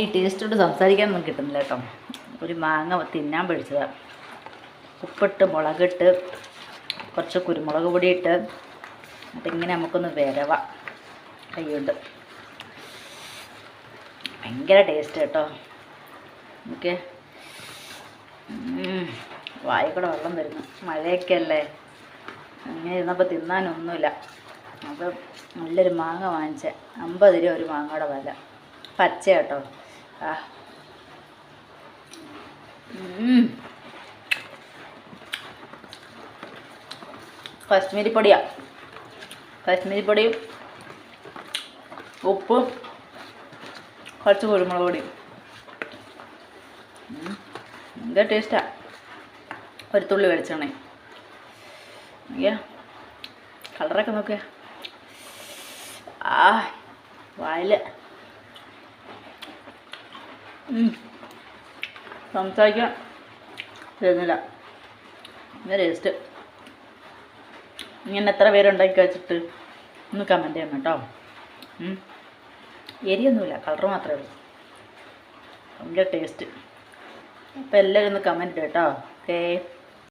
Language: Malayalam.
ഈ ടേസ്റ്റോട് സംസാരിക്കാനൊന്നും കിട്ടുന്നില്ല കേട്ടോ. ഒരു മാങ്ങ തിന്നാൻ പിടിച്ചതാണ് ഉപ്പിട്ട് മുളകിട്ട് കുറച്ച് കുരുമുളക് പൊടി ഇട്ട് അതിങ്ങനെ നമുക്കൊന്ന് വരവ. കൈകൊണ്ട് ഭയങ്കര ടേസ്റ്റ് കേട്ടോ. ഓക്കെ വായിക്കൂടെ കൂടെ വെള്ളം വരുന്നു. മഴയൊക്കെ അല്ലേ? അങ്ങനെ ഇരുന്നപ്പോൾ തിന്നാനൊന്നുമില്ല. അപ്പോൾ നല്ലൊരു മാങ്ങ വാങ്ങിച്ച. അമ്പത് രൂപ ഒരു മാങ്ങയുടെ വില. പച്ച കേട്ടോ. ആ. കശ്മീരി പൊടിയാ. കശ്മീരി പൊടിയും ഉപ്പും കുറച്ച് കുരുമുളക് പൊടിയും. എന്താ ടേസ്റ്റാ ഒരു തുള്ളി വെളിച്ചെണ്ണ. കളറൊക്കെ നോക്കിയാ. ആ വായിൽ സംസാരിക്കാൻ തരുന്നില്ല. നല്ല ടേസ്റ്റ് ഇങ്ങനെ എത്ര പേരുണ്ടാക്കി വെച്ചിട്ട് ഒന്ന് കമന്റ് ചെയ്യണം കേട്ടോ. എരിയൊന്നുമില്ല. കളർ മാത്രമേ ഉള്ളൂ. ഭയങ്കര ടേസ്റ്റ് അപ്പോൾ എല്ലാവരും ഒന്ന് കമന്റ് കേട്ടോ. ഓക്കേ